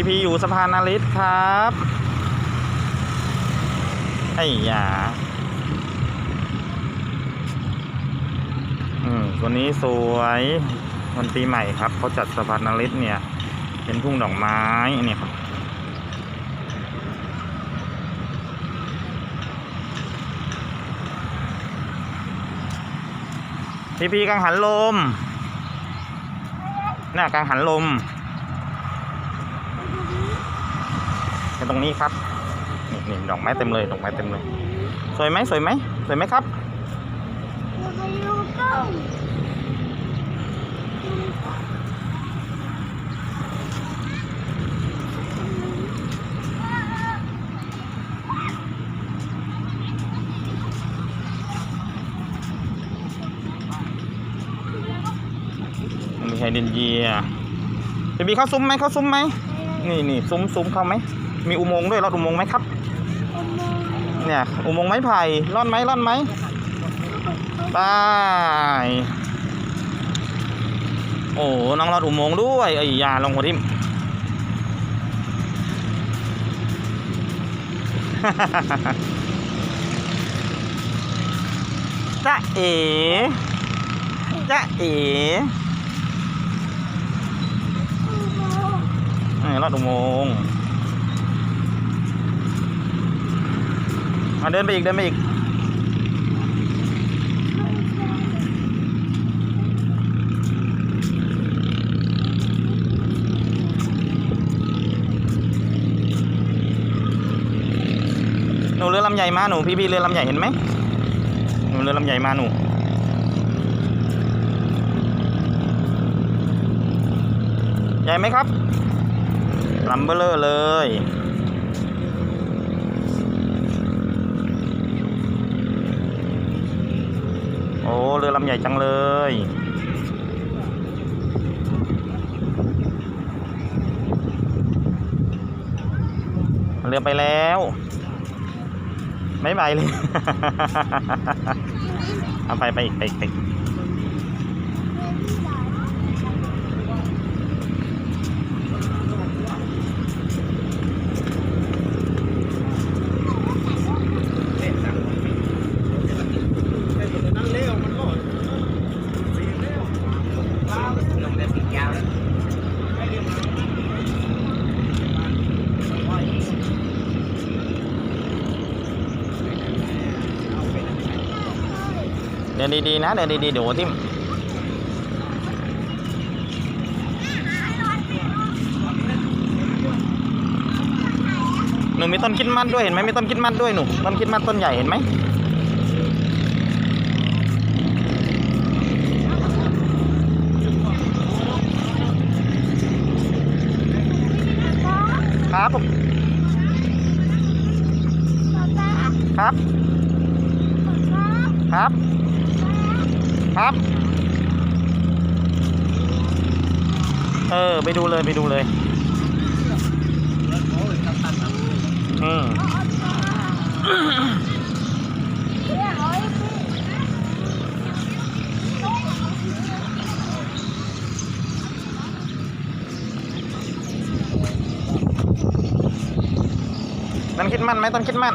พีพีอยู่สะพานนาริสครับไอ้ยาอืมตัวนี้สวยวันปีใหม่ครับเขาจัดสะพานนาริสเนี่ย เป็นทุ่งดอกไม้เนี่ยครับพีพีกังหันลมน่ะกังหันลมเป็น ตรงนี้ครับนี่นี่ดอกไม้เต็มเลยดอกไม้เต็มเลย สวยไหมสวยไหมสวยไหมครับมีไฮเดนเยียพีพีเข้าซุ้มไหมเข้าซุ้มไหมนี่นี่ซุ้มซุ้มเข้าไหม มีอุโมงค์ด้วยรอดอุโมงค์ไหมครับ เนี่ยอุโมงค์ไม้ไผ่ร่อนไหมร่อนไหมไปโอ้น้องรอดอุโมงค์ด้วยไอ้ยาลงหัวทิมจ๊ะเอ๋จ๊ะเอ๋เออรอดอุโมงค์ มาเดินไปอีกเดินไปอีก หนูเรือลำใหญ่มาหนูพี่พี่เรือลำใหญ่เห็นไหมหนูเรือลำใหญ่มาหนูใหญ่ไหมครับลำเบลอเลย เรือลำใหญ่จังเลยเรือไปแล้วไม่ไปเลย เอาไปไปอีกไปอีก เดินดีๆนะ เดินดีๆเดี๋ยวหัวทิ่มหนูมีต้นคิดมัดด้วยเห็นไหมมีต้นคิดมัดด้วยหนูต้นคิดมัดต้นใหญ่เห็นไหมครับผมครับ ครับ ครับ เออ ไปดูเลยไปดูเลยอืมต้นคิดมั่นไหมต้นคิดมั่น